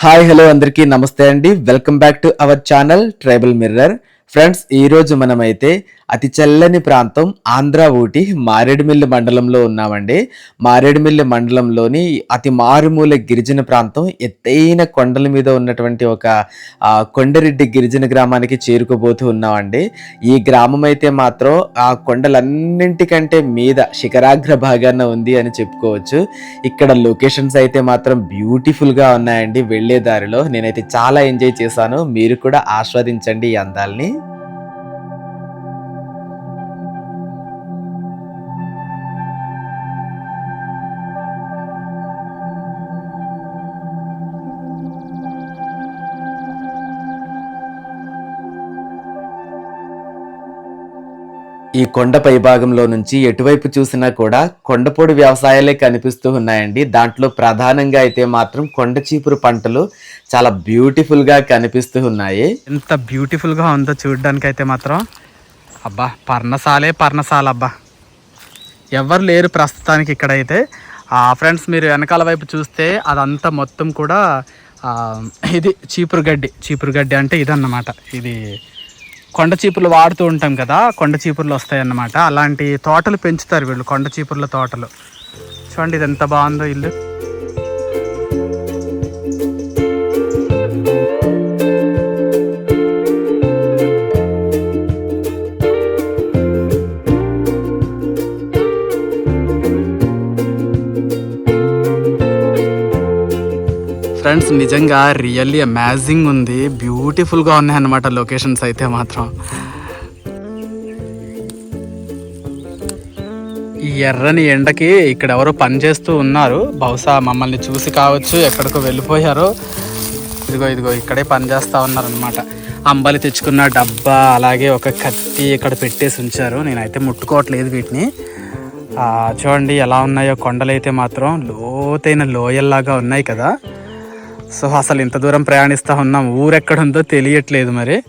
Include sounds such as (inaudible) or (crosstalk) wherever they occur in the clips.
Hi hello అందరికీ నమస్తే అండి. Welcome back to our channel tribal mirror friends ఈ రోజు మనమైతే అతి చల్లని ప్రాంతం ఆంధ్ర ఊటి మారేడుమిల్లి మండలంలో ఉన్నామండి. మారేడుమిల్లి మండలంలోని అతి మారుమూల గిరిజన ప్రాంతం ఎత్తైన కొండల మీద ఉన్నటువంటి ఒక కొండరెడ్డి గిరిజన గ్రామానికి చేరుకోబోతూ ఉన్నామండి. ఈ గ్రామం అయితే మాత్రం ఆ కొండలన్నింటికంటే మీద శిఖరాగ్ర భాగాన ఉంది అని చెప్పుకోవచ్చు. ఇక్కడ లొకేషన్స్ అయితే మాత్రం బ్యూటిఫుల్గా ఉన్నాయండి. వెళ్ళే దారిలో నేనైతే చాలా ఎంజాయ్ చేశాను. మీరు కూడా ఆస్వాదించండి ఈ అందాల్ని. ఈ కొండ పై భాగంలో నుంచి ఎటువైపు చూసినా కూడా కొండపొడి వ్యవసాయాలే కనిపిస్తూ ఉన్నాయండి. దాంట్లో ప్రధానంగా అయితే మాత్రం కొండ చీపురు పంటలు చాలా బ్యూటిఫుల్గా కనిపిస్తూ ఉన్నాయి. ఎంత బ్యూటిఫుల్గా ఉందో చూడడానికి అయితే మాత్రం అబ్బా పర్ణశాలే పర్ణశాల అబ్బా. ఎవరు లేరు ప్రస్తుతానికి ఇక్కడైతే. ఆ ఫ్రెండ్స్ మీరు వెనకాల వైపు చూస్తే అదంతా మొత్తం కూడా ఇది చీపురు గడ్డి. చీపురు గడ్డి అంటే ఇదన్నమాట. ఇది కొండ చీపుర్లు వాడుతూ ఉంటాం కదా కొండ చీపుర్లు వస్తాయి అన్నమాట అలాంటి తోటలు పెంచుతారు వీళ్ళు కొండ చీపుర్ల తోటలు. చూడండి ఇది ఎంత బాగుందో ఇల్లు. ఫ్రెండ్స్ నిజంగా రియల్లీ అమేజింగ్ ఉంది. బ్యూటిఫుల్గా ఉన్నాయి అన్నమాట లొకేషన్స్ అయితే మాత్రం. ఈ ఎర్రని ఎండకి ఇక్కడ ఎవరో పని చేస్తూ ఉన్నారు. బహుశా మమ్మల్ని చూసి కావచ్చు ఎక్కడికో వెళ్ళిపోయారో. ఇదిగో ఇదిగో ఇక్కడే పనిచేస్తూ ఉన్నారనమాట అంబలి తెచ్చుకున్న డబ్బా అలాగే ఒక కత్తి ఇక్కడ పెట్టేసి ఉంచారు. నేనైతే ముట్టుకోవట్లేదు వీటిని. చూడండి ఎలా ఉన్నాయో కొండలైతే మాత్రం లోతైన లోయల్లాగా ఉన్నాయి కదా. సో అసలు ఇంత దూరం ప్రయాణిస్తూ ఉన్నాం ఊరెక్కడ ఉందో తెలియట్లేదు మరి.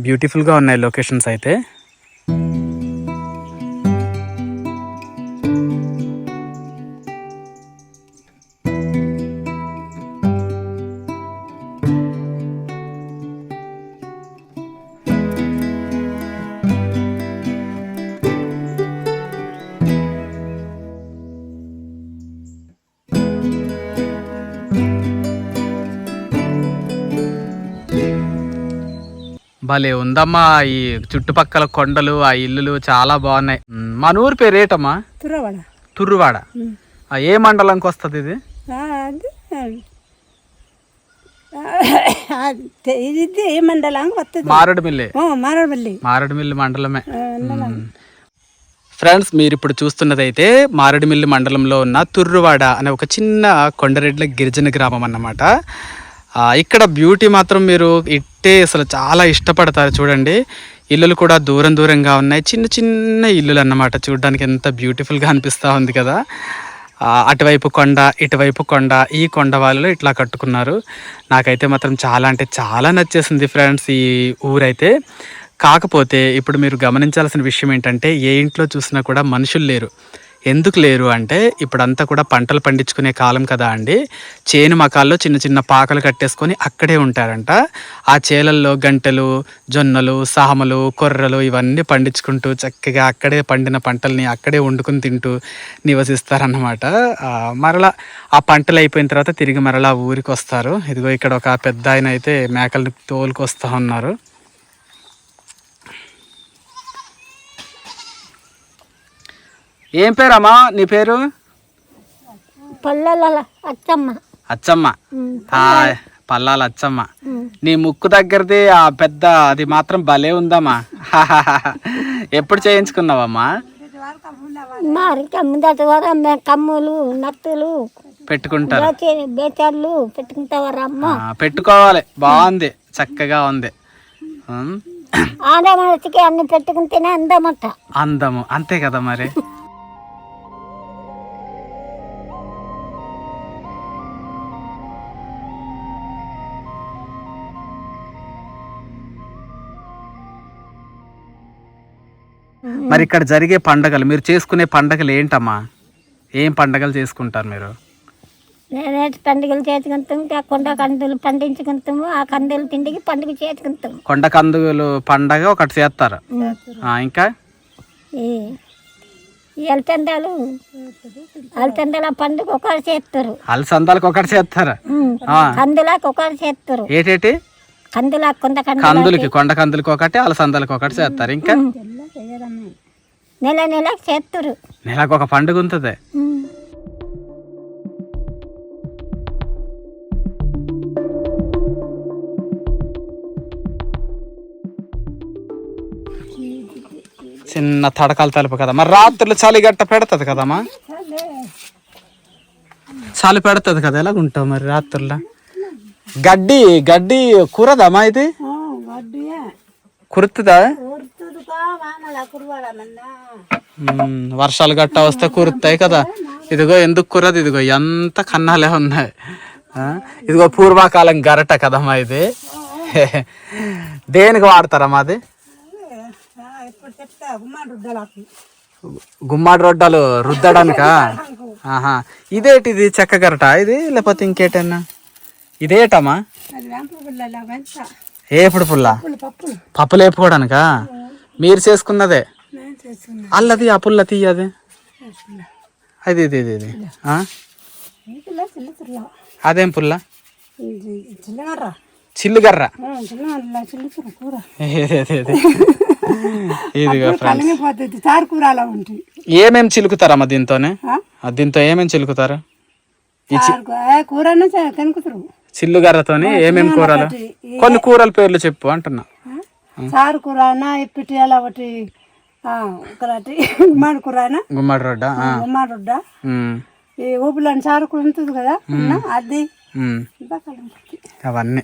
బ్యూటిఫుల్గా ఉన్నాయి లొకేషన్స్ అయితే. భలే ఉందమ్మా ఈ చుట్టుపక్కల కొండలు ఆ ఇల్లులు చాలా బాగున్నాయి. మ్, మన ఊరి పేరు ఏటమ్మా? తుర్రువాడ. ఏ మండలంకి వస్తుంది ఇది? అది అది. ఇది ఏ మండలం వస్తుంది. మారేడుమిల్లి. మారేడుమిల్లి. మండలమే. ఫ్రెండ్స్ మీరు ఇప్పుడు చూస్తున్నదైతే మారేడుమిల్లి మండలంలో ఉన్న తుర్రువాడ అనే ఒక చిన్న కొండరెడ్ల గిరిజన గ్రామం అన్నమాట. ఇక్కడ బ్యూటీ మాత్రం మీరు ఇట్టే అసలు చాలా ఇష్టపడతారు చూడండి. ఇల్లులు కూడా దూరం దూరంగా ఉన్నాయి. చిన్న చిన్న ఇల్లులు అన్నమాట చూడడానికి ఎంత బ్యూటిఫుల్గా అనిపిస్తూ ఉంది కదా. అటువైపు కొండ ఇటువైపు కొండ ఈ కొండ వాళ్ళు ఇట్లా కట్టుకున్నారు. నాకైతే మాత్రం చాలా అంటే చాలా నచ్చేసింది ఫ్రెండ్స్ ఈ ఊరైతే. కాకపోతే ఇప్పుడు మీరు గమనించాల్సిన విషయం ఏంటంటే ఏ ఇంట్లో చూసినా కూడా మనుషులు లేరు. ఎందుకు లేరు అంటే ఇప్పుడంతా కూడా పంటలు పండించుకునే కాలం కదా అండి. చేను మకాల్లో చిన్న చిన్న పాకలు కట్టేసుకొని అక్కడే ఉంటారంట. ఆ చేలల్లో గంటలు జొన్నలు సామలు కొర్రలు ఇవన్నీ పండించుకుంటూ చక్కగా అక్కడే పండిన పంటల్ని అక్కడే వండుకుని తింటూ నివసిస్తారన్నమాట. మరలా ఆ పంటలు అయిపోయిన తర్వాత తిరిగి మరలా ఊరికి వస్తారు ఇదిగో ఇక్కడ ఒక పెద్ద ఆయన అయితే మేకల్ని తోలుకొస్తా ఉన్నారు. ఏం పేరమ్మా నీ పేరు? పల్లెల అచ్చమ్మ. పల్లాల అచ్చమ్మ. నీ ముక్కు దగ్గరది ఆ పెద్ద అది మాత్రం భలే ఉందమ్మా. (laughs) ఎప్పుడు చేయించుకున్నావమ్మా? మరి కమ్ములు నత్తులు పెట్టుకుంటారు. బేచార్లు పెట్టుకోవాలి. బాగుంది. చక్కగా ఉంది. ఆడమనిషికి అన్ని పెట్టుకుంటేనే అందమట. అందము. అంతే కదా మరి. (laughs) మరి ఇక్కడ జరిగే పండగలు మీరు చేసుకునే పండగలు ఏంటమ్మా? ఏం పండగలు చేసుకుంటారు మీరు? నేనేటి పండుగలు చేసుకుంటాము కొండ కందులు పండించుకుంటాము ఆ కందులు తిండికి పండుగ చేసుకుంటాము. కొండ కందులు పండగ ఒకటి చేస్తారు. ఆ, ఇంకా? అలపెందాలు అలపెందాల పండుగ ఒకరు చేస్తారు. అలసందాలకు ఒకటి చేస్తారు. కందులాకు ఒకరు చేస్తారు. ఏటేటి? కందులాకు కొండ కందులు కందులకి కొండ కందులకి ఒకటి అలసందాలకు ఒకటి చేస్తారు. ఇంకా? నెల నెల చేస్తారు నెలకు ఒక పండుగ ఉంటుంది. చిన్న తడకల తలుపు కదా మరి రాత్రులు చలి గట్ట పెడుతుంది కదమ్మా? చలి పెడుతుంది కదా ఎలాగుంటావు మరి రాత్రుల్లో గడ్డి గడ్డి కూరదమ్మా ఇది? కురుతుందా. వర్షాలు గట్ట వస్తే కురుతాయి కదా. ఇదిగో ఎందుకు కురదు? ఇదిగో ఎంత కన్నాలే ఉన్నాయి? ఇదిగో పూర్వకాలం గరట కదమ్మా ఇది. దేనికి వాడతారమ్మా అది గుమ్మాడు రొడ్డలు రుద్దడానికా? ఆహా. ఇదేటిది చెక్క గరట ఇది? లేకపోతే ఇంకేటన్నా? ఇదేటమ్మా? ఏపుడు పుల్ల? పప్పులు. వేపుకోవడానికా మీరు చేసుకున్నదే? అల్లది ఆ పుల్ల తీయది? అది ఇది ఇది ఇది. అదేం పుల్ల? చిల్లగర్ర. చిల్లుగర్ర చిన్న చిల్ల చిల్ల కూర. ఇది, ఇది, ఇది. ఇదిగో ఫ్రెండ్స్. కలిగిపోతుంది చారు కూర అలా ఉంటుంది. ఏమేం చిలుకుతారమ్మా దీంతోనే? దీంతో ఏమేం చిలుకుతారు? చిల్లుగర్రతోని ఏమేం కూరలు? కొన్ని కూరల పేర్లు చెప్పు అంటున్నా. చారు కూర అన్న ఇప్పటి అలా ఒకటి ఒకటి గుమ్మాడు రొడ్డ ఆ. వడ్డ ఉమ్, ఉమ్. ఇంకా కలిగిపోతుంది అవన్నీ.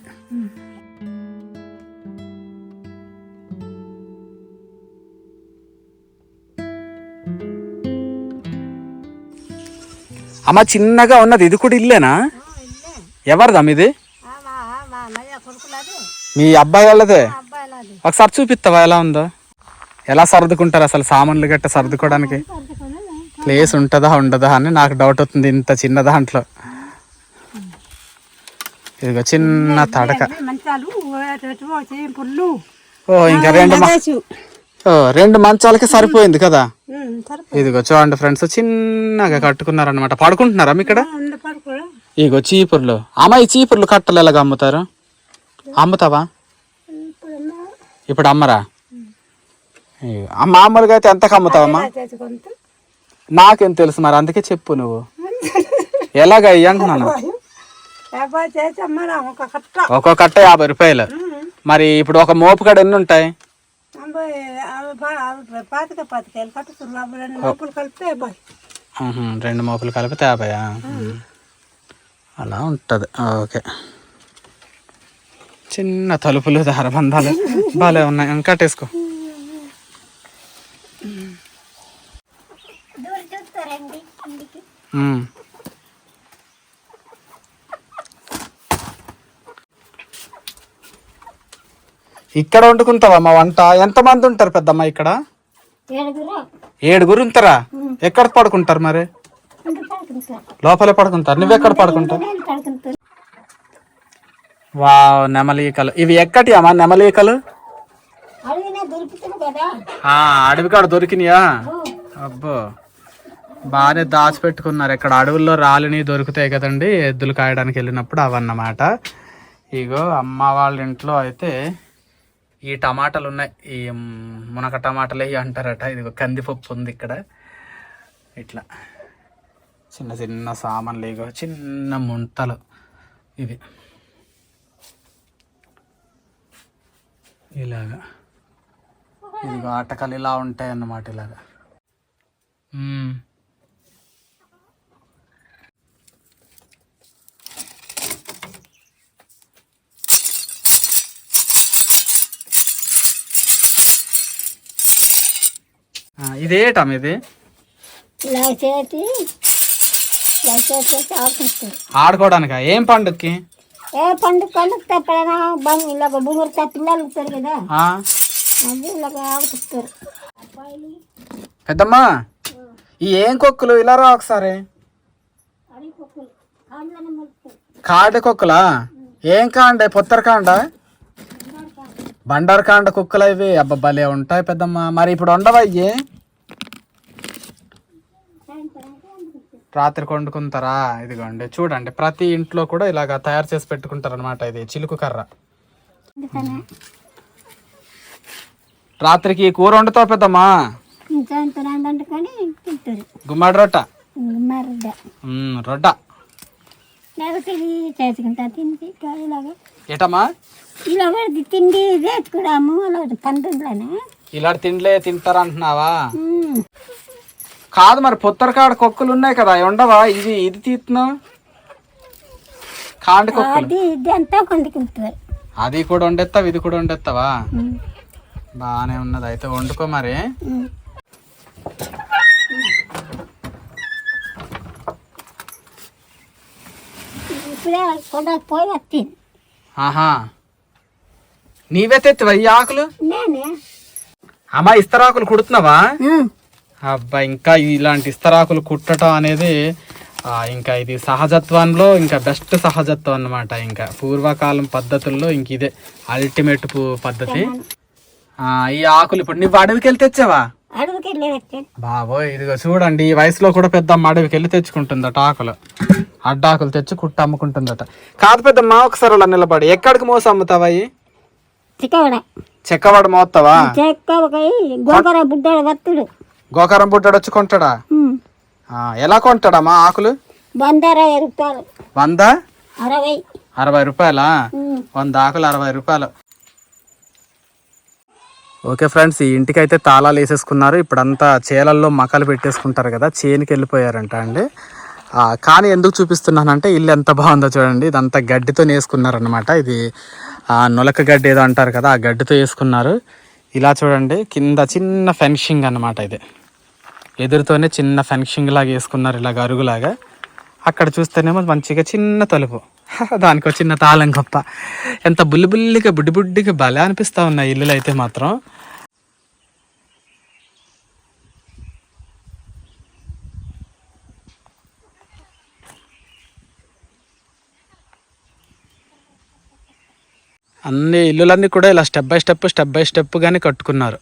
అమ్మ చిన్నగా ఉన్నది. ఇది కూడా ఇల్లేనా? ఎవరిదమ్మ ఇది? మీ అబ్బాయి వాళ్ళదే? ఒకసారి చూపిస్తావా ఎలా ఉందో? ఎలా సర్దుకుంటారు అసలు సామాన్లు గట్ట సర్దుకోవడానికి? ప్లేస్ ఉంటుందా ఉండదా అని నాకు డౌట్ అవుతుంది ఇంత చిన్న దాంట్లో. ఇదిగో చిన్న తడక. ఓ ఇంకా రెండు ఓ రెండు మంచాలకి సరిపోయింది కదా? ఇదిగో చూడండి ఫ్రెండ్స్ చిన్నగా కట్టుకున్నారనమాట పడుకుంటున్నారా ఇక్కడ? ఇగో చీపుర్లు. అమ్మ ఈ చీపుర్లు కట్టలు ఎలాగ అమ్ముతారు? అమ్ముతావా? ఇప్పుడు అమ్మరా? మామూలుగా అయితే ఎంతకు అమ్ముతావమ్మా నాకేం తెలుసు మరి అందుకే చెప్పు నువ్వు. ఎలాగ అంటున్నాను? యాభై చేసి అమ్మారా ఒక కట్ట. ఒక్కో కట్ట యాభై రూపాయలు. మరి ఇప్పుడు ఒక మోపు కాడ ఎన్ని ఉంటాయి? రెండు మోపులు కలిపితే యాభైయా? అలా ఉంటుంది. ఓకే. చిన్న తలుపులు దారబంధాలు బాగాలే ఉన్నాయి. ఉమ్. ఇక్కడ వండుకుంటావా మా వంట? ఎంతమంది ఉంటారు పెద్దమ్మ ఇక్కడ? ఏడుగురు ఉంటారా? ఎక్కడ పడుకుంటారు మరి? లోపలే పడుకుంటారు. నువ్వెక్కడ పడుకుంటావు? వావ్ నెమలీకలు. ఇవి ఎక్కటి అమ్మా నెమలీకలు? అడవి కాడ దొరికినాయా? అబ్బో. బాగానే దాచిపెట్టుకున్నారు. ఇక్కడ అడవుల్లో రాలిని దొరుకుతాయి కదండి ఎద్దులు కాయడానికి వెళ్ళినప్పుడు అవన్నమాట. ఇగో అమ్మ వాళ్ళ ఇంట్లో అయితే ఈ టమాటాలు ఉన్నాయి ఈ మునక టమాటాలు ఇవి అంటారట. ఇదిగో కందిపప్పు ఉంది ఇక్కడ. ఇట్లా. చిన్న చిన్న సామాన్లు ఇగో చిన్న ముంతలు ఇవి. ఇలాగా. ఇదిగో ఆటకాలు ఇలా ఉంటాయి అన్నమాట ఇలాగా ఇదేటమ్ ఇది ఆడుకోవడానికా? ఏం పండుగకి? ఏ పండుగ పండుగ ఎప్పుడైనా బంగ్ ఇలాగ బుంగురు పిల్లలు ఉంటారు కదా. అది ఇలాగ ఆడుకుంటారు పెద్దమ్మా ఈ ఏం కొక్కులు? ఇలా రా ఒకసారి. కాడ కుక్కలా? ఏం కాండే? పొత్తర కాండ? బండారు కాండ కుక్కలు ఇవి అబ్బా భలే ఉంటాయి పెద్దమ్మ. మరి ఇప్పుడు ఉండవా రాత్రి వండుకుంటారా? ఇదిగోండి చూడండి. ప్రతి ఇంట్లో కూడా ఇలాగ తయారు చేసి పెట్టుకుంటారు అనమాట ఇది చిలుకు కర్ర. రాత్రికి కూర వండుతావు పెద్దమ్మా? గుమ్మడి రొట్ట. రొట్ట. ఏటమ్మా? ఇలా తిండి చేసుకున్నాము ఇలాంటి తిండ్లే తింటారా అంటున్నావా కాదు మరి పొత్తర కాడ కుక్కలు ఉన్నాయి కదా అవి ఉండవా? ఇది ఇది తీస్తున్నావు కాండి కుక్కలు. అది ఇది అంతా వండుకుంటారు అది కూడా వండేస్తావు ఇది కూడా వండేస్తావా బాగానే ఉన్నది. అయితే వండుకో మరి. ఇప్పుడే కొండ పోయి వచ్చింది ఆహా. నీవే తెత్తివా ఈ ఆకులు? నేనే. అమ్మా ఇస్తరాకులు కుడుతున్నావా? అబ్బా ఇంకా ఇలాంటి ఇస్తరాకులు కుట్టడం అనేది ఇంకా ఇది సహజత్వంలో ఇంకా బెస్ట్ సహజత్వం అన్నమాట. ఇంకా పూర్వకాలం పద్ధతుల్లో ఇంక ఇదే అల్టిమేట్ పద్ధతి. ఆ, ఈ ఆకులు ఇప్పుడు నువ్వు అడవికి వెళ్ళి తెచ్చావా బాబోయ్ ఇదిగో చూడండి ఈ వయసులో కూడా పెద్ద అడవికి వెళ్ళి తెచ్చుకుంటుందట ఆకులు. అడ్డాకులు తెచ్చి కుట్ట అమ్ముకుంటుందట. కాదు పెద్దమ్మ ఒకసారి అలా నిలబడి. ఎక్కడికి మోసం అమ్ముతావా? చిక్కవడ. మోస్తావా వత్తుడు గోకారం పుట్టాడు వచ్చి కొంటాడా? ఆ, ఎలా కొంటాడమ్మా ఆకులు? వంద అరవై రూపాయలు. వంద? అరవై. అరవై రూపాయలా. వంద ఆకులు అరవై రూపాయలు. ఓకే ఫ్రెండ్స్ ఈ ఇంటికి అయితే తాళాలు వేసేసుకున్నారు. ఇప్పుడంతా చేలల్లో మకాలు పెట్టేసుకుంటారు కదా చేనుకి వెళ్ళిపోయారంట అండి. కానీ ఎందుకు చూపిస్తున్నానంటే ఇల్లు ఎంత బాగుందో చూడండి. ఇదంతా గడ్డితో వేసుకున్నారనమాట ఇది ఆ, నులక గడ్డి ఏదో అంటారు కదా ఆ గడ్డితో వేసుకున్నారు. ఇలా చూడండి కింద చిన్న ఫెన్షింగ్ అన్నమాట ఇది. ఎదురుతోనే చిన్న ఫెన్షింగ్ లాగా వేసుకున్నారు ఇలాగ అరుగులాగా. అక్కడ చూస్తేనేమో మంచిగా చిన్న తలుపు. (laughs) దానికి చిన్న తాళం గొప్ప. ఎంత బుల్లి బుల్లిగా బుడ్డి బుడ్డిగా భలే అనిపిస్తా ఉన్నాయి ఇల్లులు అయితే మాత్రం. అన్ని ఇల్లులన్నీ కూడా ఇలా step by step step by step కానీ కట్టుకున్నారు.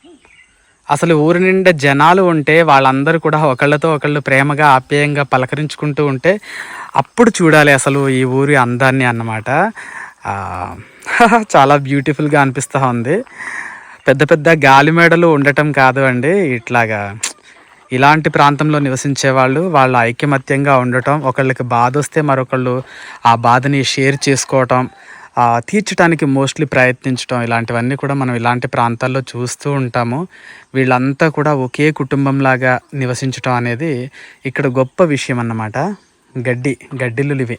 అసలు ఊరి నిండా జనాలు ఉంటే వాళ్ళందరూ కూడా ఒకళ్ళతో ఒకళ్ళు ప్రేమగా ఆప్యాయంగా పలకరించుకుంటూ ఉంటే అప్పుడు చూడాలి అసలు ఈ ఊరి అందాన్ని అన్నమాట. (laughs) చాలా బ్యూటిఫుల్గా అనిపిస్తూ ఉంది. పెద్ద పెద్ద గాలి మేడలు ఉండటం కాదు అండి. ఇట్లాగా ఇలాంటి ప్రాంతంలో నివసించే వాళ్ళు వాళ్ళ ఐకమత్యంగా ఉండటం ఒకళ్ళకి బాధ వస్తే మరొకళ్ళు ఆ బాధని షేర్ చేసుకోవటం తీర్చడానికి మోస్ట్లీ ప్రయత్నించడం ఇలాంటివన్నీ కూడా మనం ఇలాంటి ప్రాంతాల్లో చూస్తూ ఉంటాము. వీళ్ళంతా కూడా ఒకే కుటుంబంలాగా నివసించటం అనేది ఇక్కడ గొప్ప విషయం అన్నమాట. గడ్డి గడ్డిల్లులు ఇవి.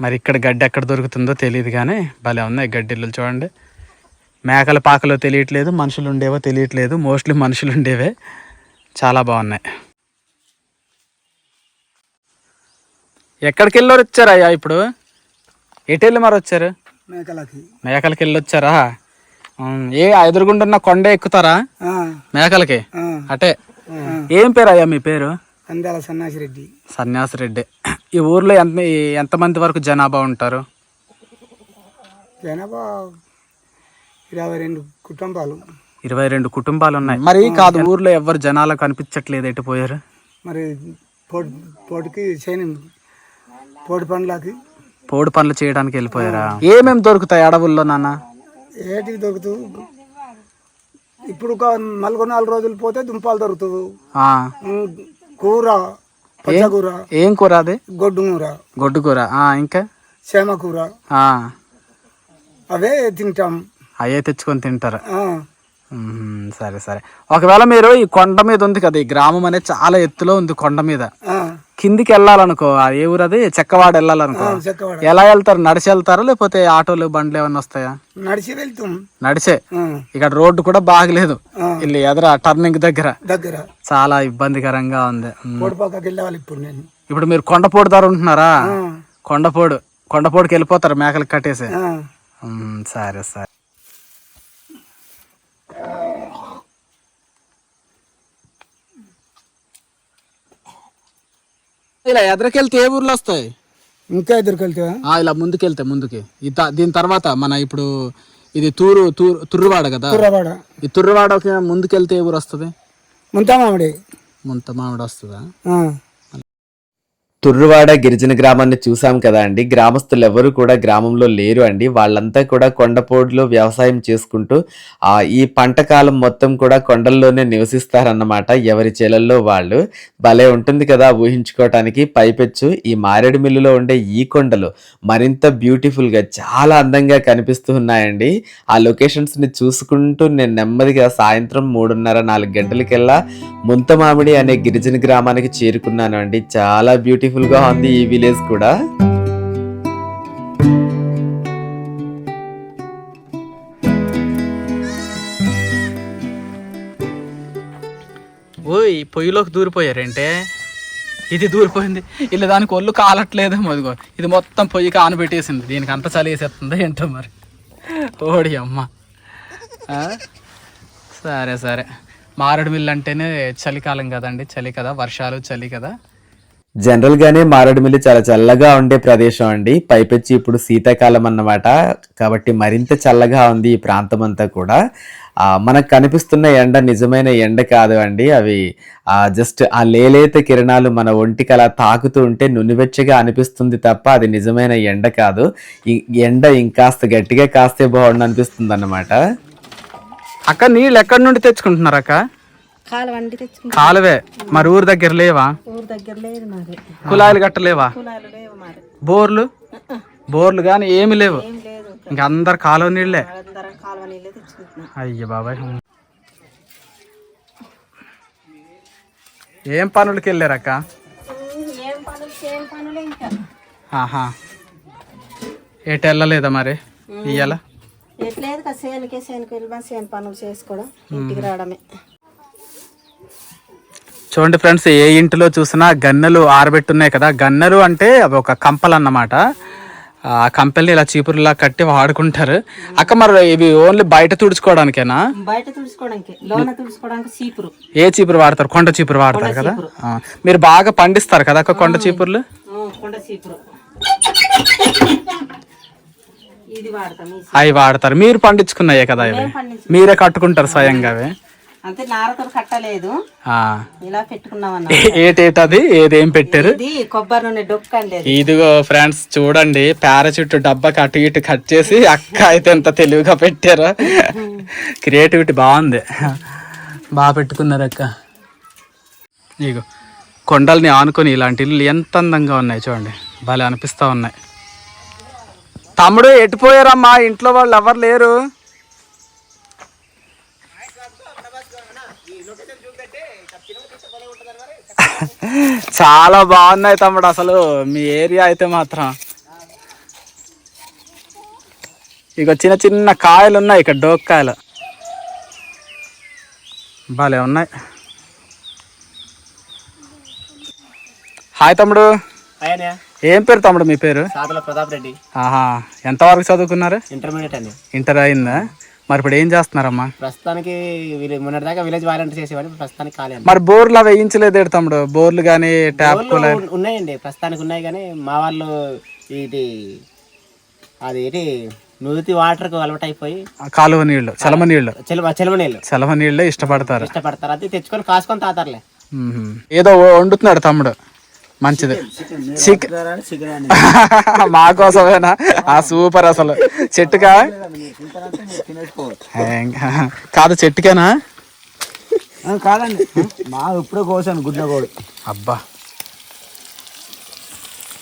మరి ఇక్కడ గడ్డి ఎక్కడ దొరుకుతుందో తెలియదు కానీ భలే ఉన్నాయి గడ్డిల్లులు చూడండి. మేకల పాకలో తెలియట్లేదు మనుషులు ఉండేవో తెలియట్లేదు మోస్ట్లీ మనుషులు ఉండేవే చాలా బాగున్నాయి. ఎక్కడికి వెళ్ళారు వచ్చారయ్యా ఇప్పుడు? ఎటు వెళ్ళి మరి వచ్చారు? మేకలకి. మేకలకి వెళ్ళి వచ్చారా? ఏ ఆ ఎదురుగుండా ఉన్న కొండ ఎక్కుతారా? మేకలకి? అటే. ఏం పేరు అయ్యా మీ పేరు? అందాల సన్నాసి రెడ్డి సన్యాసి రెడ్డి ఈ ఊర్లో ఎంత ఎంతమంది వరకు జనాభా ఉంటారు? జనాభా ఇరవై రెండు కుటుంబాలు. ఇరవై రెండు కుటుంబాలు ఉన్నాయి. మరి కాదు ఊర్లో ఎవరు జనాలు కనిపించట్లేదు ఎటు పోయారు? మరి పోటీ పోటీకి చేయని పోటీ పనులకి పోడు పనులు చేయడానికి వెళ్ళిపోయారా? ఏమేమి దొరుకుతాయి అడవుల్లో నాన్న? ఏటికి దొరుకుతూ ఇప్పుడు ఒక నలుగు నాలుగు రోజులు పోతే దుంపాలు దొరుకుతావు. ఆ, ఉమ్, కూర ఏం కూర. అది? గొడ్డు కూర. గొడ్డు కూర. ఆ, ఇంకా? చేమ కూర. ఆ, అవే తింటాం. అయ్యే తెచ్చుకొని తింటారు. సరే సరే. ఒకవేళ మీరు ఈ కొండ మీద ఉంది కదా ఈ గ్రామం అనేది చాలా ఎత్తులో ఉంది కొండ మీద. కిందికి వెళ్ళాలనుకో ఆ ఏ ఊరు అది చెక్కవాడ వెళ్ళాలనుకో. ఎలా వెళ్తారు? నడిచి వెళ్తారా? లేకపోతే ఆటోలు బండ్లు ఏమైనా వస్తాయా? నడిచి వెళ్తాం. నడిచే. ఇక్కడ రోడ్డు కూడా బాగలేదు. ఇల్లు ఎదుర? టర్నింగ్ దగ్గర. దగ్గర. చాలా ఇబ్బందికరంగా ఉంది. ఇప్పుడు మీరు కొండపోడు ధర ఉంటున్నారా? కొండపోడు. కొండపోడుకి వెళ్ళిపోతారు మేకలు కట్టేసి. సరే సరే. ఇలా ఎదరికెళ్తే ఏ ఊర్లు వస్తాయి? ఇంకా ఎదురుకు వెళ్తావా ఆ, ఇలా ముందుకెళ్తే ముందుకి. దీని తర్వాత మన ఇప్పుడు ఇది తూరు తూరు తుర్రువాడ కదా? ఈ తుర్రువాడకి ముందుకెళ్తే ఏ ఊరు వస్తుంది? ముంతా మామిడి ముంత మామిడి వస్తుందా. తుర్రువాడ గిరిజన గ్రామాన్ని చూసాం కదా అండి. గ్రామస్తులు ఎవరు కూడా గ్రామంలో లేరు అండి. వాళ్ళంతా కూడా కొండపోడులో వ్యవసాయం చేసుకుంటూ ఆ ఈ పంట కాలం మొత్తం కూడా కొండల్లోనే నివసిస్తారన్నమాట. ఎవరి చేలల్లో వాళ్ళు. భలే ఉంటుంది కదా ఊహించుకోవటానికి పైపెచ్చు ఈ మారేడు మిల్లులో ఉండే ఈ కొండలు మరింత బ్యూటిఫుల్గా చాలా అందంగా కనిపిస్తూ ఉన్నాయండి. ఆ లొకేషన్స్ని చూసుకుంటూ నేను నెమ్మదిగా సాయంత్రం మూడున్నర నాలుగు గంటలకెల్లా ముంతమామిడి అనే గిరిజన గ్రామానికి చేరుకున్నాను అండి. చాలా బ్యూటిఫుల్ గా ఉంది ఈ విలేజ్ కూడా. ఓయ్ పొయ్యిలోకి దూరిపోయారంటే? ఇది దూరిపోయింది. ఇలా దానికి ఒళ్ళు కాలట్లేదు అదిగో ఇది మొత్తం పొయ్యి కానబెట్టేసింది. దీనికి అంత చలి వేసేస్తుంది ఏంటో మరి? ఓడి అమ్మ. సరే సరే. మారేడు మిల్లు అంటేనే చలికాలం కదండి. చలి కదా వర్షాలు చలి కదా. జనరల్గానే మారేడుమిల్లి చాలా చల్లగా ఉండే ప్రదేశం అండి. పైపెచ్చి ఇప్పుడు శీతాకాలం అన్నమాట. కాబట్టి మరింత చల్లగా ఉంది ఈ ప్రాంతం అంతా కూడా మనకు కనిపిస్తున్న ఎండ నిజమైన ఎండ కాదు అండి. అవి జస్ట్ ఆ లేలేత కిరణాలు మన ఒంటికి అలా తాకుతూ ఉంటే నునివెచ్చగా అనిపిస్తుంది తప్ప అది నిజమైన ఎండ కాదు. ఈ ఎండ ఇంకాస్త గట్టిగా కాస్తే బాగుండు అనిపిస్తుంది అన్నమాట అక్క నీళ్ళు ఎక్కడి నుండి తెచ్చుకుంటున్నారు తెచ్చుకుంటాం. కాలువే? మరి ఊరు దగ్గర లేవా? ఊరు దగ్గర లేదు మరి. కుళాయిలు గట్టలేవా కులాలు లేవు మరి. బోర్లు? బోర్లు కానీ ఏమి లేవు. ఏం లేదు. ఇంకా అందరు కాలువ నీళ్ళే. అందరం కాలువ నీళ్ళే తెచ్చుకుంటున్నాం. అయ్య బాబాయ్. ఏం పనులకి వెళ్ళారక్క ఏం పనులు ఏం పనులు ఇంకా? ఆహా. ఎటు వెళ్ళలేదా మరి? ఇయ్యాల? ఎట్లేదు కదా సేనుకే సేనుకు వెళ్ళి సేను పనులు చేసుకోవడం ఇంటికి రావడమే. చూడండి ఫ్రెండ్స్ ఏ ఇంటిలో చూసినా గన్నెలు ఆరబెట్టున్నాయి కదా. గన్నెలు అంటే అవి ఒక కంపలు అన్నమాట. ఆ కంపెల్ని ఇలా చీపురులా కట్టి వాడుకుంటారు. అక్క మరి ఇవి ఓన్లీ బయట తుడుచుకోవడానికేనా? బయట తుడుచుకోవడానికి లోన తుడుచుకోవడానికి చీపురు. ఏ చీపురు వాడతారు? కొండ చీపురు వాడతారు కదా. మీరు బాగా పండిస్తారు కదా అక్క కొండ చీపుర్లు? కొండ చీపురు. అవి వాడతారు. మీరు పండించుకున్నాయే కదా ఇవి? మీరే కట్టుకుంటారు స్వయంగా అవి? అంతే నారతో కట్టలేదు. ఇలా పెట్టుకున్నాం ఏటేటది ఏదేం పెట్టారు? కొబ్బరి నూనె డొక్క అండి ఇదిగో ఫ్రెండ్స్ చూడండి పారాచూట్ డబ్బాకి అటు ఇటు కట్ చేసి అక్క అయితే ఎంత తెలివిగా పెట్టారో. క్రియేటివిటీ బాగుంది. బాగా పెట్టుకున్నారు అక్క. ఇగో కొండల్ని ఆనుకొని ఇలాంటి ఇల్లు ఎంత అందంగా ఉన్నాయి చూడండి. భలే అనిపిస్తూ ఉన్నాయి. తమ్ముడు ఎటుపోయారమ్మా ఇంట్లో వాళ్ళు ఎవరు లేరు? చాలా బాగున్నాయి తమ్ముడు అసలు. మీ ఏరియా అయితే మాత్రం. ఇక చిన్న చిన్న కాయలు ఉన్నాయి ఇక్కడ డోక్కాయలు భలే ఉన్నాయి. హాయ్ తమ్ముడు. ఏం పేరు తమ్ముడు మీ పేరు? ప్రతాప్ రెడ్డి. ఆహా ఎంతవరకు చదువుకున్నారు? ఇంటర్మీడియట్ అండి. ఇంటర్ అయిందా? మరి ఇప్పుడు ఏం చేస్తున్నారమ్మా? ప్రస్తుతానికి మొన్నటిదాకా విలేజ్ వాలంటీర్ చేసేవాడిని ప్రస్తుతానికి ఖాళీ అండి. మరి బోర్లు అవి వేయించలేదు తమ్ముడు? బోర్లు కానీ ట్యాప్ ఉన్నాయండి ప్రస్తుతానికి ఉన్నాయి కానీ మా వాళ్ళు ఇది అది ఏంటి నూతి వాటర్కు అలవాటు అయిపోయి కాలువ నీళ్ళు చలమ నీళ్ళు. చెలమ చెలమ నీళ్ళు చలమ నీళ్ళే ఇష్టపడతారు. ఇష్టపడతారు అది తెచ్చుకొని కాసుకొని తాతారులే. మ్మ్. ఏదో వండుతున్నాడు తమ్ముడు. మంచిది. చికెన్ (laughs) మా కోసమేనా? ఆ సూపర్ అసలు. చెట్టుకా (laughs) కాదు చెట్టుకేనా? కాదండి. మా ఇప్పుడే కోసాను గుడ్ల కోడి అబ్బా.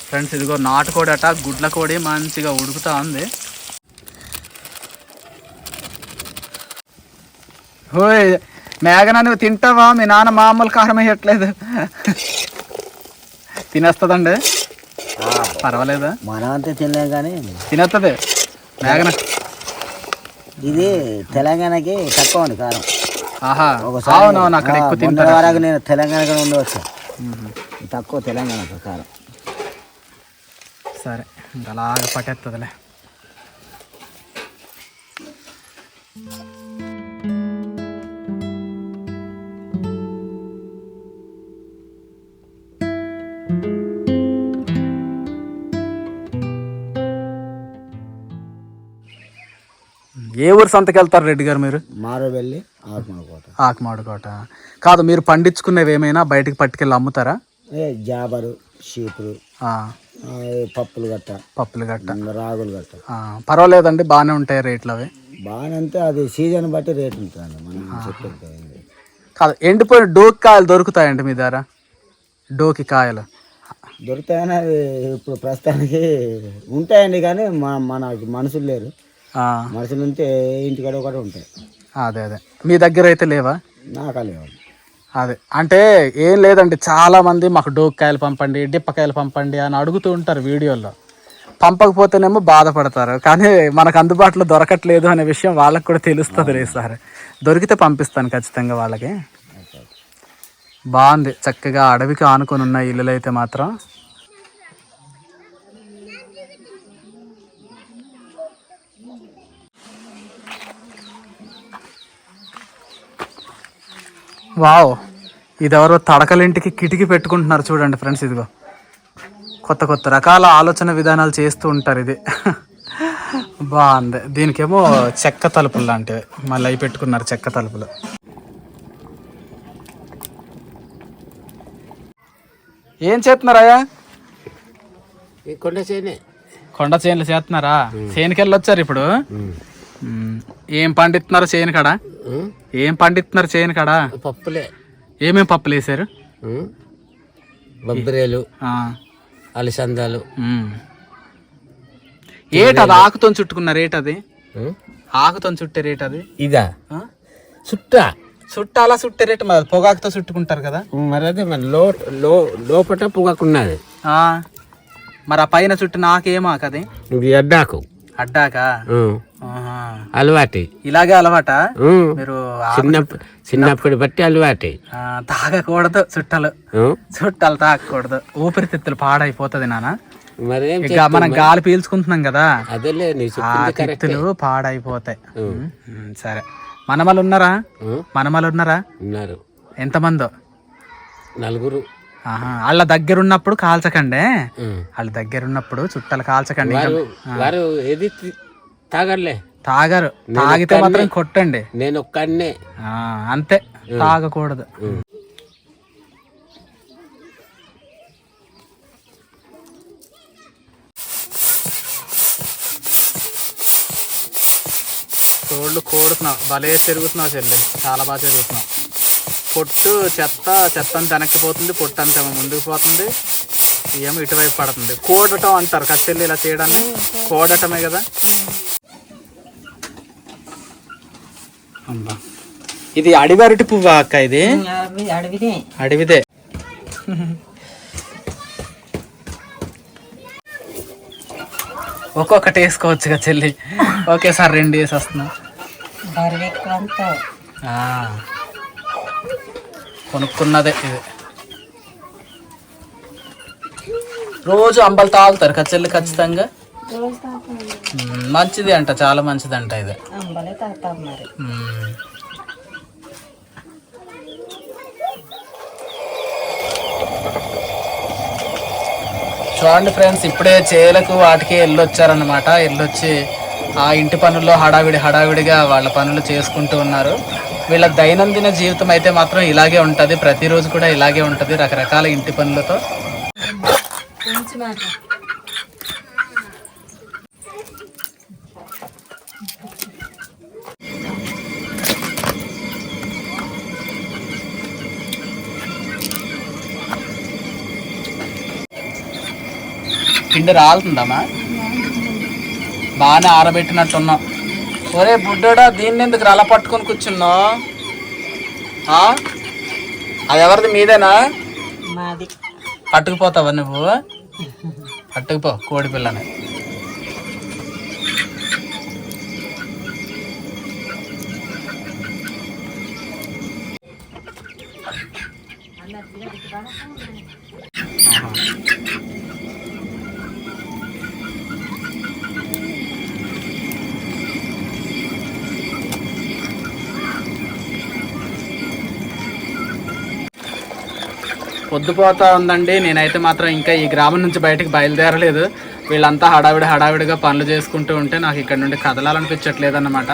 ఫ్రెండ్స్ ఇదిగో నాటుకోడి అట గుడ్ల కోడి మంచిగా ఉడుకుతా ఉంది. హోయ్ మేఘనా నువ్వు తింటావా? మీ నాన్న మామూలు కారం వేయట్లేదు. తినేస్తుందండి. పర్వాలేదా? మనం అంతా తినలేం కానీ తినేస్తుంది మేఘన. ఇది తెలంగాణకి తక్కువ ఉంది కారం. ఆహా. అవునవును అక్కడ ఎక్కువ తింటారు వరకు నేను తెలంగాణలో ఉండవచ్చు తక్కువ తెలంగాణకు కారం సరే ఇంకా అలాగ పట్టేస్తుందిలే ఏ ఊరు సంతకి వెళ్తారు రెడ్డి గారు మీరు? మారు వెళ్ళి ఆకుమాకోట ఆకుమాడుకోట కాదు మీరు పండించుకునేవి ఏమైనా బయటికి పట్టుకెళ్ళి అమ్ముతారా? ఏ జాబరు షీపులు పప్పులు గట్ట. పప్పులు గట్ట. రాగులు గట్ట. పర్వాలేదండి బాగానే ఉంటాయి రేట్లు అవి. బాగానంటే అది సీజన్ బట్టి రేట్ ఉంటుంది మనం చెప్పేది కాదు ఎండిపోయిన డోకి కాయలు దొరుకుతాయండి మీ దగ్గర? డోకి కాయలు. దొరుకుతాయని ఇప్పుడు ప్రస్తుతానికి ఉంటాయండి కానీ మన మనకి మనుషులు లేరు. మనుషులు ఉంటే ఇంటికాడ ఒకటి ఉంటాయి అదే అదే. మీ దగ్గర అయితే లేవా? నాకు లేవు. అదే. అంటే ఏం లేదండి చాలా మంది మాకు డోక్కాయలు పంపండి డిప్పకాయలు పంపండి అని అడుగుతూ ఉంటారు వీడియోల్లో. పంపకపోతేనేమో బాధపడతారు. కానీ మనకు అందుబాటులో దొరకట్లేదు అనే విషయం వాళ్ళకి కూడా తెలుస్తుంది రే సార్. దొరికితే పంపిస్తాను ఖచ్చితంగా వాళ్ళకి. బాగుంది. చక్కగా అడవికి ఆనుకొని ఉన్న ఇల్లులు అయితే మాత్రం వావ్. ఇదెవరో తడకలింటికి కిటికీ పెట్టుకుంటున్నారు చూడండి ఫ్రెండ్స్ ఇదిగో. కొత్త కొత్త రకాల ఆలోచన విధానాలు చేస్తూ ఉంటారు ఇది. బాగుంది దీనికేమో చెక్క తలుపులు లాంటివి. మళ్ళీ అవి పెట్టుకున్నారు చెక్క తలుపులు. ఏం చేస్తున్నారయ్యా? కొండ చేనే. కొండ చేనులు చేస్తున్నారా? చేనుకి వెళ్ళొచ్చారు ఇప్పుడు. ఏం పండిస్తున్నారు చేను కాడ ఏం పండిస్తున్నారు చేను కాడ? పప్పులే. ఏమేం పప్పులు వేసారు బొబ్బరేలు. అలసందాలు. ఏటది ఆకుతో చుట్టుకున్న రేట్ అది? ఆకుతో చుట్టే రేట్ అది? ఇదా? చుట్టా? చుట్టాలా చుట్టే రేట్ మరి పొగాకుతో చుట్టుకుంటారు కదా? మరి అదే మరి లో లో లోపట పొగకున్నది. ఆ. మరి ఆ పైన చుట్టిన ఆకేం ఇది అడ్డాకు. అడ్డాకా. అలవాటి. ఇలాగే అలవాట. మీరు చిన్నప్పుడు చిన్నప్పటి బట్టి అలవాటి. తాగకూడదు చుట్టలు. చుట్టాలు తాగకూడదు. ఊపిరితిత్తులు పాడైపోతుంది నాన్న మరి మనం గాలి పీల్చుకుంటున్నాం కదా. అదేలే తిత్తులు పాడైపోతాయి. సరే. మనమలు ఉన్నారా? మనమలు ఉన్నారా? ఉన్నారు. ఎంతమందో? నలుగురు. వాళ్ళ దగ్గర ఉన్నప్పుడు కాల్చకండి. వాళ్ళ దగ్గర ఉన్నప్పుడు చుట్టాలు కాల్చకండి. వారు ఏది తాగర్లే. తాగరు. తాగితే మాత్రం కొట్టండి. నేను ఒక్కడనే. అంతే. తాగకూడదు. తోళ్ళు కోడుతున్నావు. భలే తిరుగుతున్నావు చెల్లి. చాలా బాగా తిరుగుతున్నావు పొట్టు చెత్త చెత్త అంత వెనక్కి పోతుంది. పొట్టు అంత ముందుకు పోతుంది. ఏమో ఇటువైపు పడుతుంది. కోడటం అంటారు కచ్చెల్లి ఇలా చేయడాన్ని కోడటమే కదా. అబ్బా. ఇది అడవి అరటి పువ్వా అక్క ఇది? అడవిదే. అడవిదే. ఒక్కొక్కటి వేసుకోవచ్చుగా చెల్లి. ఒకేసారి రెండు వేసి వస్తున్నా బరివెక్కువంతా. ఆ. కొనుక్కున్నదే ఇది. రోజు అంబలు తాగుతారు కచ్చెల్లి ఖచ్చితంగా? మ్మ్, మంచిది అంట చాలా మంచిది అంట ఇది అంబలే తాగుతాం మరి. మ్మ్. చూడండి ఫ్రెండ్స్ ఇప్పుడే చేలకు వాటికి వెళ్ళొచ్చారనమాట వెళ్ళొచ్చి ఆ ఇంటి పనుల్లో హడావిడి హడావిడిగా వాళ్ళ పనులు చేసుకుంటూ ఉన్నారు. వీళ్ళ దైనందిన జీవితం అయితే మాత్రం ఇలాగే ఉంటుంది. ప్రతిరోజు కూడా ఇలాగే ఉంటుంది రకరకాల ఇంటి పనులతో. పిండి రాలుతుందమ్మా? బాగానే ఆరబెట్టినట్టున్నావు. ఒరే బుడ్డోడా దీన్ని ఎందుకు రల పట్టుకొని కూర్చున్నావు? అది ఎవరిది? మీదేనా? మాది. పట్టుకుపోతావా నువ్వు? పట్టుకుపో కోడి పిల్లని. పొద్దుపోతా ఉందండి. నేనైతే మాత్రం ఇంకా ఈ గ్రామం నుంచి బయటకు బయలుదేరలేదు. వీళ్ళంతా హడావిడి హడావిడిగా పనులు చేసుకుంటూ ఉంటే నాకు ఇక్కడ నుండి కదలాలనిపించట్లేదు అన్నమాట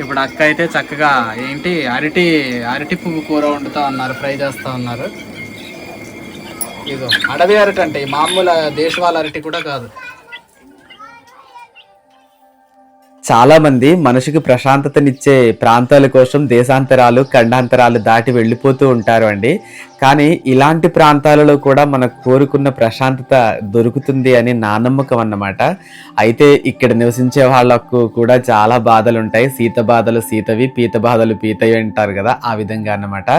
ఇప్పుడు అక్క అయితే చక్కగా ఏంటి అరటి అరటి పువ్వు కూర వండుతా ఉన్నారు ఫ్రై చేస్తూ ఉన్నారు. ఇదో అడవి అరటి అంటే మామూలు దేశవాళ అరటి కూడా కాదు. చాలామంది మనసుకి మనిషికి ప్రశాంతతనిచ్చే ప్రాంతాల కోసం దేశాంతరాలు ఖండాంతరాలు దాటి వెళ్ళిపోతూ ఉంటారు అండి. కానీ ఇలాంటి ప్రాంతాలలో కూడా మనకు కోరుకున్న ప్రశాంతత దొరుకుతుంది అని నా నమ్మకం అన్నమాట. అయితే ఇక్కడ నివసించే వాళ్ళకు కూడా చాలా బాధలు ఉంటాయి సీత బాధలు సీతవి పీత బాధలు పీతవి అంటారు కదా ఆ విధంగా అన్నమాట.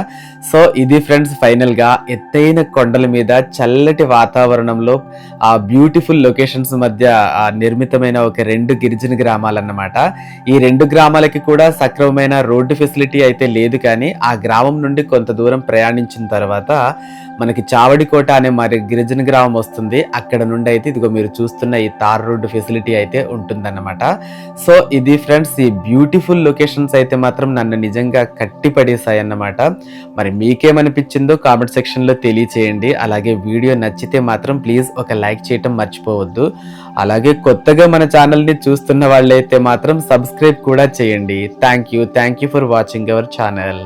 సో ఇది ఫ్రెండ్స్ ఫైనల్గా ఎత్తైన కొండల మీద చల్లటి వాతావరణంలో ఆ బ్యూటిఫుల్ లొకేషన్స్ మధ్య నిర్మితమైన ఒక రెండు గిరిజన గ్రామాలన్నమాట. ఈ రెండు గ్రామాలకి కూడా సక్రమమైన రోడ్డు ఫెసిలిటీ అయితే లేదు కానీ ఆ గ్రామం నుండి కొంత దూరం ప్రయాణించిన తర్వాత మనకి చావడికోట అనే మరి గిరిజన గ్రామం వస్తుంది. అక్కడ నుండి అయితే ఇదిగో మీరు చూస్తున్న ఈ తార్ రోడ్డు ఫెసిలిటీ అయితే ఉంటుందన్నమాట. సో ఇది ఫ్రెండ్స్ ఈ బ్యూటిఫుల్ లొకేషన్స్ అయితే మాత్రం నన్ను నిజంగా కట్టి పడేసాయి అన్నమాట మరి మీకేమనిపించిందో కామెంట్ సెక్షన్లో తెలియచేయండి. అలాగే వీడియో నచ్చితే మాత్రం ప్లీజ్ ఒక లైక్ చేయటం మర్చిపోవద్దు. అలాగే కొత్తగా మన ఛానల్ని చూస్తున్న వాళ్ళైతే మాత్రం సబ్స్క్రైబ్ కూడా చేయండి. Thank you. Thank you for watching our channel.